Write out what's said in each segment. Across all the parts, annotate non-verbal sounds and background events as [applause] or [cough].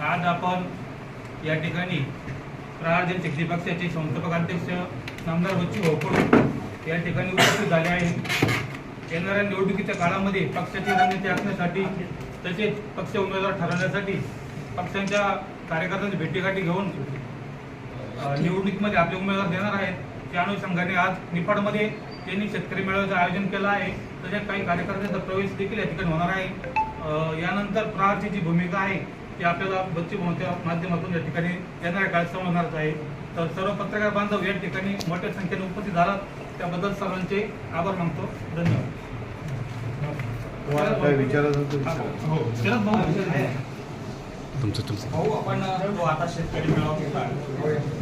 आज आपण या ठिकाणी प्रहार शिक्षी पक्षाचे संस्थापक अध्यक्ष नामदार बच्चू भाऊ या ठिकाणी उपस्थित झाले आहेत. येणाऱ्या निवडणुकीच्या काळामध्ये पक्षाची रणनीती आखण्यासाठी तसेच पक्ष उमेदवार ठरवण्यासाठी पक्षांच्या कार्यकर्त्यांची भेटीगाठी घेऊन निवडणुकीमध्ये आपले उमेदवार देणार आहेत. त्या अनुषंगाने आज निफाडमध्ये त्यांनी शेतकरी मेळाव्याचं आयोजन केलं आहे. तसेच काही कार्यकर्त्यांचा प्रवेश देखील या ठिकाणी होणार आहे. यानंतर प्रहारची जी भूमिका आहे ती आपल्याला बच्ची भाऊच्या माध्यमातून या ठिकाणी येणाऱ्या काळात समजणारच आहे. तर सर्व पत्रकार बांधव या ठिकाणी मोठ्या संख्येने उपस्थित झालात. त्याबद्दल सर्वांचे आभार मानतो. धन्यवाद. हो. शरद भाऊ तुमचं तुमचं. भाऊ आपण तो आता शेतकरी मेळावा घेतला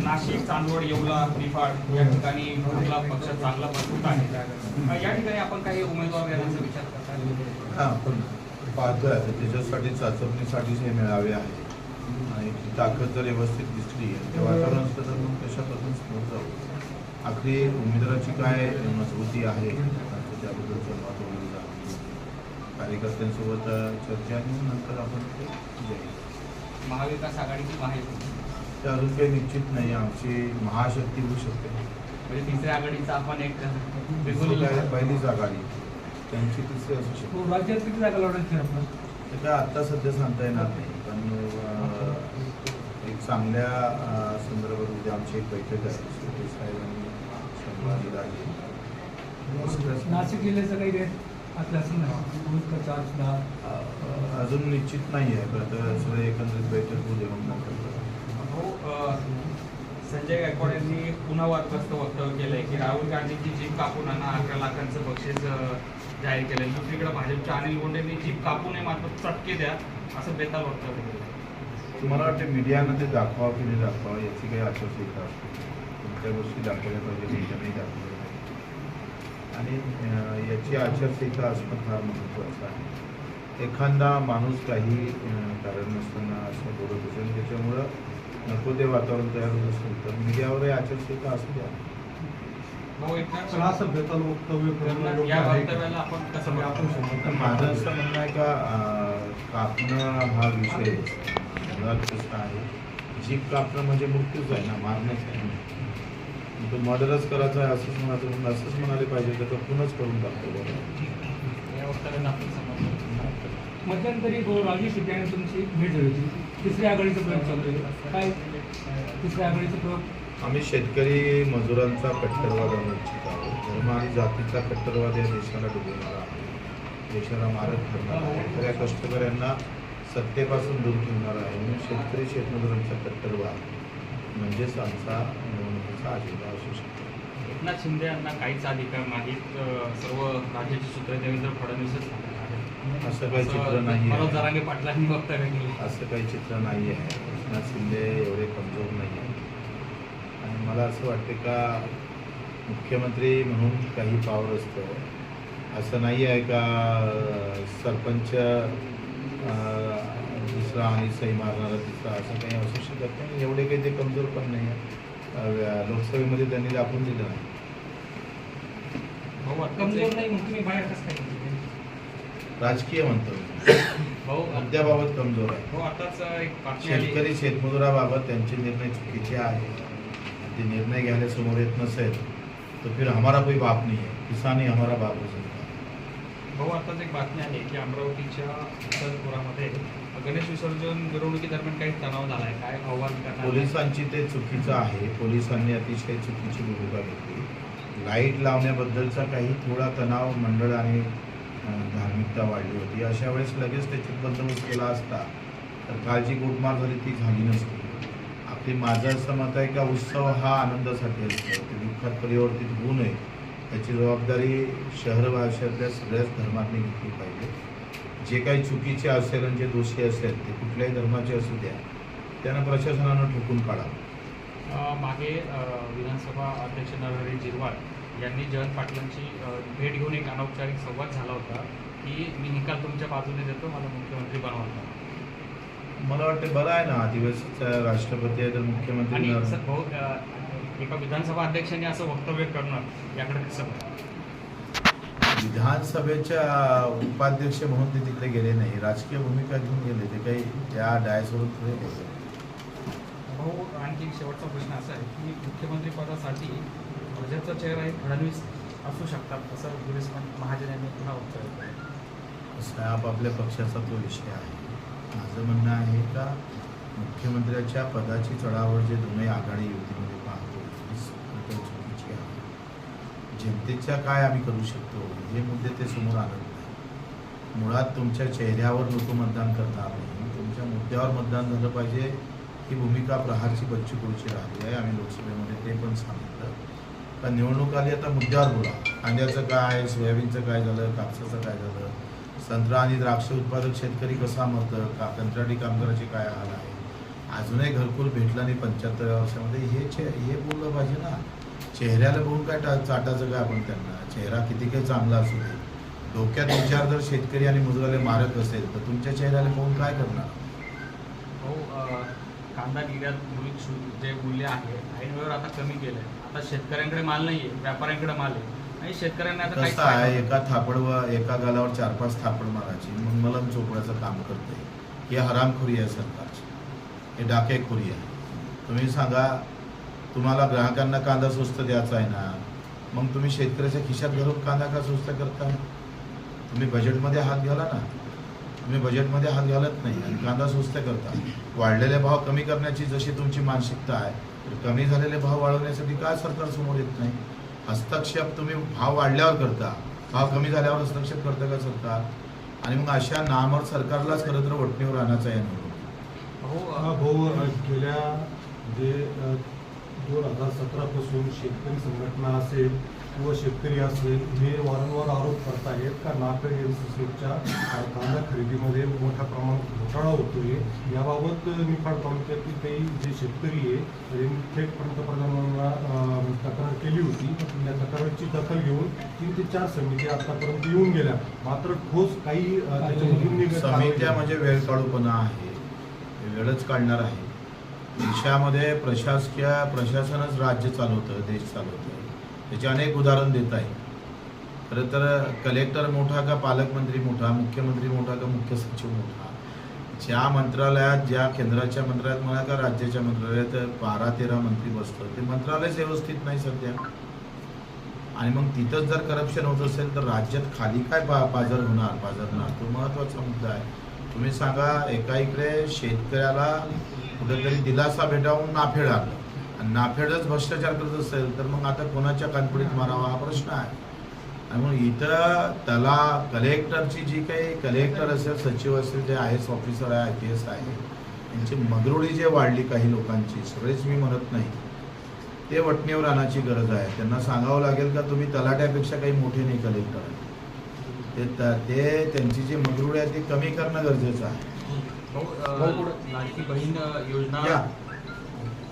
नाशिक चांदवड येवला निफाड या ठिकाणी आपला पक्ष चांगला मजबूत आहे. या ठिकाणी आपण काही उमेदवार देण्याचा विचार करता? हा पाहतोय आता त्याच्यासाठी चाचपणीसाठीच हे मेळावे आहे. आणि ती ताकद जर व्यवस्थित दिसली ते वातावरण असलं तर मग कशापासून समोर जाऊ? आखरी उमेदवाराची काय मजबूती आहे? त्याबद्दल संवाद वगैरे. कार्यकर्त्यांसोबत चर्चा आणि नंतर आपण ते जाईल. महाविकास आघाडीची माहिती. ते अजून काही निश्चित नाही आमची महाशक्ती होऊ शकते. म्हणजे तिसऱ्या आघाडीचा आपण एक पहिलीच आघाडी. त्यांची तिसरी असू शकते. हो, राज्यात किती जागा लढवायची आपण? ते काय आत्ता सध्या सांगता येणार नाही. पण अं, एक चांगल्या अं, संदर्भात उद्या आमची एक बैठक आहे. शेट्टी साहेब आणि संभाजी राजे. नाशिक जिल्ह्याचं काही रेट आपल्या असं नाही. दूध का चार्ज दहा. अं, अजून निश्चित नाही आहे पण आता सगळं एकंदरीत बैठक उद्या मग नंतर करू. भाऊ अ, संजय गायकवाड यांनी पुन्हा वादग्रस्त वक्तव्य केलंय की राहुल गांधीची जीप कापून आणा अकरा लाखांचं बक्षीस जाहीर केलंय. दुसरीकडे भाजपच्या अनिल गोंडेंनी जीप कापू नये मात्र चटके द्या असं बेताल वक्तव्य केलं तुम्हाला वाटतं मीडियानं ते दाखवा की नाही दाखवा याची काही आचारसंहिता असते? कोणत्या गोष्टी दाखवल्या पाहिजे कोणत्या नाही दाखवल्या पाहिजे? आणि याची आचारसंहिता असणं फार महत्त्वाचं आहे. एखादा माणूस काही कारण नसताना असं बोलत असेल त्याच्यामुळं नको ते वातावरण तयार होत असेल तर. मीडियावरही आचारसंहिता असू द्या. वक्तव्य या? वक्तव्याला आपण कसं म्हणजे आपण माझं असं म्हणणं आहे का कापणं हा विषय मुळात आहे. जीप कापणं म्हणजे मृत्यूच आहे ना मारणंच आहे मग तो मर्डरच करायचा आहे असंच म्हणायचं म्हणून असंच म्हणाले पाहिजे तर तो करून टाकतो बरोबर. मध्यंतरी राजू तुमची भेट झाली होती. तिसऱ्या आघाडीचा प्रयोग चालू आहे. काय तिसऱ्या आघाडीचा प्रयोग आम्ही शेतकरी मजुरांचा कट्टरवाद आणू इच्छित आहोत. धर्म आणि जातीचा कट्टरवाद या देशाला डुबवणारा आहे देशाला मारक ठरणार आहे. खऱ्या कष्टकऱ्यांना सत्तेपासून दूर ठेवणार आहे. म्हणून शेतकरी शेतमजुरांचा कट्टरवाद म्हणजेच आमचा निवडणुकीचा अजेंडा असू शकतो. एकनाथ शिंदे यांना काहीच अधिकार नाहीत. सर्व राज्याचे सूत्र देवेंद्र फडणवीसच सांगणार आहेत. असं काही चित्र नाही आहे. असं काही चित्र नाही आहे. एकनाथ शिंदे एवढे कमजोर नाही आहे आणि मला असं वाटते का मुख्यमंत्री म्हणून काही पावर असतं. असं नाही आहे का सरपंच दुसरा आणि सही मारणारा तिसरा असं काही असू शकत नाही. एवढे काही ते कमजोर पण नाही आहे लोकसभेमध्ये त्यांनी दाखवून दिलं नाही. राजकीय म्हणतो. [coughs] भाऊ मुद्द्याबाबत कमजोर आहे. भाऊ आताच एक बातमी आली. शेतकरी शेतमजुराबाबत त्यांचे निर्णय चुकीचे आहेत. ते निर्णय घ्यायला समोर येत नसेल तर फिर हमारा कोई बाप नाही आहे किसान ही हमारा बाप हो सकता है भाऊ आताच एक बातमी आली की अमरावतीच्या उत्तरपुरामध्ये गणेश विसर्जन मिरवणुकीदरम्यान काही तणाव झालाय. काय आव्हान करणार? पोलिसांची ते चुकीचं आहे. पोलिसांनी अतिशय चुकीची भूमिका घेतली. लाइट लावण्याबद्दलचा काही थोडा तणाव मंडळ आणि धार्मिकता वाढली होती. अशा वेळेस लगेच त्याच्यात बंदोबस्त केला असता तर कालची गोटमार झाली ती झाली नसती. आपली माझं असं मत आहे का उत्सव हा आनंदासाठी असतो. ते दुःखात परिवर्तित होऊ नये. त्याची जबाबदारी शहर भाषेतल्या सगळ्याच धर्मांनी घेतली पाहिजे. जे काही चुकीचे असेल आणि जे दोषी असेल ते कुठल्याही धर्माचे असू द्या. त्यांना प्रशासनानं ठोकून काढावं मागे विधानसभा अध्यक्ष नरहरी जिरवाळ यांनी जयंत पाटलांची भेट घेऊन एक अनौपचारिक संवाद झाला होता की मी निकाल तुमच्या बाजूने देतो मला मुख्यमंत्री बनवता मला वाटतं बरं आहे ना आदिवासीचा राष्ट्रपती आहे तर मुख्यमंत्री आणि न- सर भाऊ अ, एका विधानसभा अध्यक्षांनी असं वक्तव्य करणं याकडे कसं बघता? विधानसभेच्या उपाध्यक्ष म्हणून ते तिकडे गेले नाही राजकीय भूमिका घेऊन गेले ते काही त्या डायसवरून पुढे गेले. भाऊ आणखी एक शेवटचा प्रश्न असा आहे की मुख्यमंत्री पदासाठी भाजपचा चेहरा एक फडणवीस असू शकतात असं गिरीश महाजन यांनी पुन्हा उत्तर केलं. आपापल्या पक्षाचा तो विषय आहे. माझं म्हणणं आहे का मुख्यमंत्र्याच्या पदाची चढावळ जे दोन्ही आघाडी युतीमध्ये पाहतो चुकीची आहे. जनतेच्या काय आम्ही करू शकतो? हे मुद्दे ते समोर आणत नाही मुळात तुमच्या चेहऱ्यावर लोक मतदान करणार नाही तुमच्या मुद्द्यावर मतदान झालं पाहिजे ही भूमिका प्रहारची बच्चू कडूची राहिली आहे आम्ही लोकसभेमध्ये ते पण सांगतो. पण निवडणूक आली आता मुद्द्यावर बोला. कांद्याचं काय सोयाबीनचं काय झालं कापसाचं काय झालं? संत्रा आणि द्राक्ष उत्पादक शेतकरी कसा मरतं का कंत्राटी कामगाराचे काय हाल आहे? अजूनही घरकुल भेटला नाही पंच्याहत्तर वर्षामध्ये. हे चे हे बोललं पाहिजे ना. चेहऱ्याला बघून काय टा चाटायचं काय आपण त्यांना? चेहरा किती काही चांगला असू दे. डोक्यात विचार जर शेतकरी आणि मुजगाले मारक असेल तर तुमच्या चेहऱ्याला बघून काय करणार? हो कांदा निर्यात मूल्य जे मूल्य आहे ऐन वेळेवर आता कमी केलं आहे आता शेतकऱ्यांकडे माल नाही आहे व्यापाऱ्यांकडे माल आहे. आणि शेतकऱ्यांना आता काहीच कसं आहे फायदा एका थापड व एका गालावर चार पाच थापड मारायची. मग मलम चोपड्याचं काम करते. ही हरामखोरी आहे सरकारची. हे डाकेखोरी आहे. तुम्ही सांगा तुम्हाला ग्राहकांना कांदा स्वस्त द्यायचा आहे ना मग तुम्ही शेतकऱ्याच्या खिशात घालून कांदा का स्वस्त करताय? तुम्ही बजेटमध्ये हात घाला ना. तुम्ही बजेटमध्ये हात घालत नाही आणि कांदा स्वस्त करता. वाढलेले भाव कमी करण्याची जशी तुमची मानसिकता आहे तर कमी झालेले भाव वाढवण्यासाठी काय सरकार समोर येत नाही? हस्तक्षेप तुम्ही भाव वाढल्यावर करता भाव कमी झाल्यावर हस्तक्षेप करतं का सरकार? आणि मग अशा नामर सरकारलाच खरं तर वटणीवर आणायचं आहे भाऊ हा गेल्या जे दोन हजार सतरापासून शेतकरी संघटना असेल किंवा शेतकरी असेल हे वारंवार आरोप करत आहेत का नाफेड एनसीसीच्या कांदा खरेदीमध्ये मोठ्या प्रमाणात घोटाळा होतोय? याबाबत निफाड तालुक्यातील काही जे शेतकरी आहे त्यांनी थेट पंतप्रधानांना तक्रार केली होती. या तक्रारीची दखल घेऊन तीन ते चार समिती आतापर्यंत येऊन गेल्या. मात्र ठोस काही समित्या म्हणजे वेळ काढूपणा आहे. वेळच काढणार आहे. देशामध्ये प्रशासकीय प्रशासनच राज्य चालवतं देश चालवतं. त्याचे अनेक उदाहरण देत आहे. खरं तर कलेक्टर मोठा का पालकमंत्री मोठा मुख्यमंत्री मोठा का मुख्य सचिव मोठा? ज्या मंत्रालयात ज्या केंद्राच्या मंत्रालयात म्हणा का राज्याच्या मंत्रालयात बारा तेरा मंत्री बसतं ते मंत्रालयच व्यवस्थित नाही सध्या. आणि मग तिथंच जर करप्शन होत असेल तर राज्यात खाली काय बा बाजार होणार? पाझरणार तो महत्त्वाचा मुद्दा आहे. तुम्ही सांगा एका इकडे शेतकऱ्याला कुठेतरी दिलासा भेटावून नाफेड आलं नाफेडच भ्रष्टाचार करत असेल तर मग आता कोणाच्या कानपडीत मारावा हा प्रश्न आहे. आणि म्हणून इथं त्याला कलेक्टरची जी काही कलेक्टर असेल सचिव असेल जे आय एस ऑफिसर आहे आय पी एस आहे यांची मगरुळी जे वाढली काही लोकांची सगळेच मी म्हणत नाही ते वटणीवर आणायची गरज आहे. त्यांना सांगावं लागेल का तुम्ही तलाट्यापेक्षा काही मोठे नाही कलेक्टर आहे? ते त- त्यांची जी मगरुळ आहे ती कमी करणं गरजेचं आहे.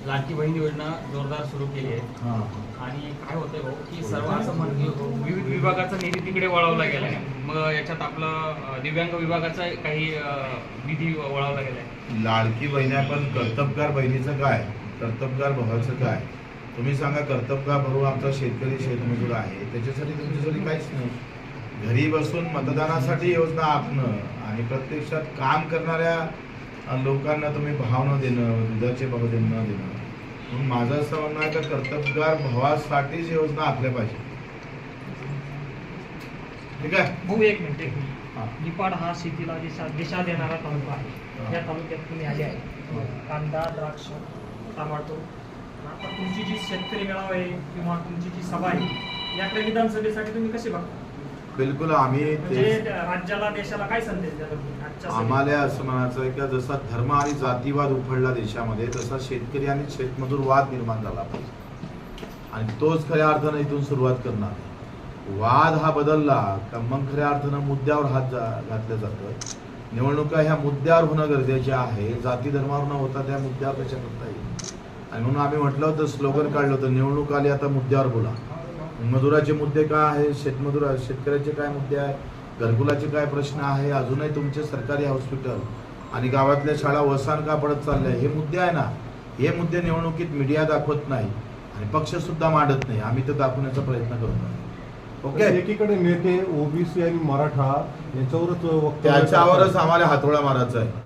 लाडकी बहीण योजना. लाडकी जोरदार सुरू केली आहे. हां. आणि काय होतंय भाऊ की सर्व असं म्हणतो विविध विभागाचा निधी तिकडे वळवला गेलाय. मग याच्यात आपला दिव्यांग विभागाचा काही निधी वळवला गेलाय. लाडकी बहीण आहे पण कर्तबगार बहिणीचं काय कर्तबगार भावाचं काय? तुम्ही सांगा कर्तबगार भाऊ आमचा शेतकरी शेतमजूर आहे. त्याच्यासाठी तुमच्यासाठी काहीच नाही. घरी बसून मतदानासाठी योजना आखणं आणि प्रत्यक्षात काम करणाऱ्या लोकांना तुम्ही भाव न देणं दुधाचे भाव देणं देणं. म्हणून माझं असं म्हणणं आहे का कर्तबगार भावासाठीच योजना आखल्या पाहिजे. ठीक आहे? भाऊ एक मिनिट एक हा. मिनिट निपाड हा शेतीला दिशा दिशा देणारा तालुका आहे. या तालुक्यात तुम्ही आले आहे. कांदा द्राक्ष टमाटो. आता तुमची जी शेतकरी मेळावा आहे किंवा तुमची जी सभा आहे याकडे विधानसभेसाठी तुम्ही कसे बघता? बिलकुल आम्ही म्हणजे ते राज्याला देशाला काय संदेश? आम्हाला असं म्हणायचं आहे का जसा धर्म आणि जातीवाद उफडला देशामध्ये तसा शेतकरी आणि शेतमजूर वाद निर्माण झाला पाहिजे. आणि तोच खऱ्या अर्थानं इथून सुरुवात करणार. वाद हा बदलला का मग खऱ्या अर्थानं मुद्द्यावर हात जा घातलं जातं निवडणुका ह्या मुद्द्यावर होणं गरजेचे आहे. जाती धर्मावर न होता त्या मुद्द्यावर कशा करता येईल. आणि म्हणून आम्ही म्हटलं होतं स्लोगन काढलं होतं निवडणूक आली आता मुद्द्यावर बोला. मजुराचे मुद्दे काय आहे शेतमजूर शेतकऱ्याचे काय मुद्दे आहे घरकुलाचे काय प्रश्न आहे? अजूनही तुमचे सरकारी हॉस्पिटल आणि गावातल्या शाळा वसान का पडत चालल्या? हे मुद्दे आहे ना? हे मुद्दे निवडणुकीत मीडिया दाखवत नाही आणि पक्ष सुद्धा मांडत नाही. आम्ही तर दाखवण्याचा प्रयत्न करतो ओके एकीकडे नेते ओबीसी आणि मराठा याच्यावरच त्याच्यावरच. आम्हाला हातोळा मारायचा आहे.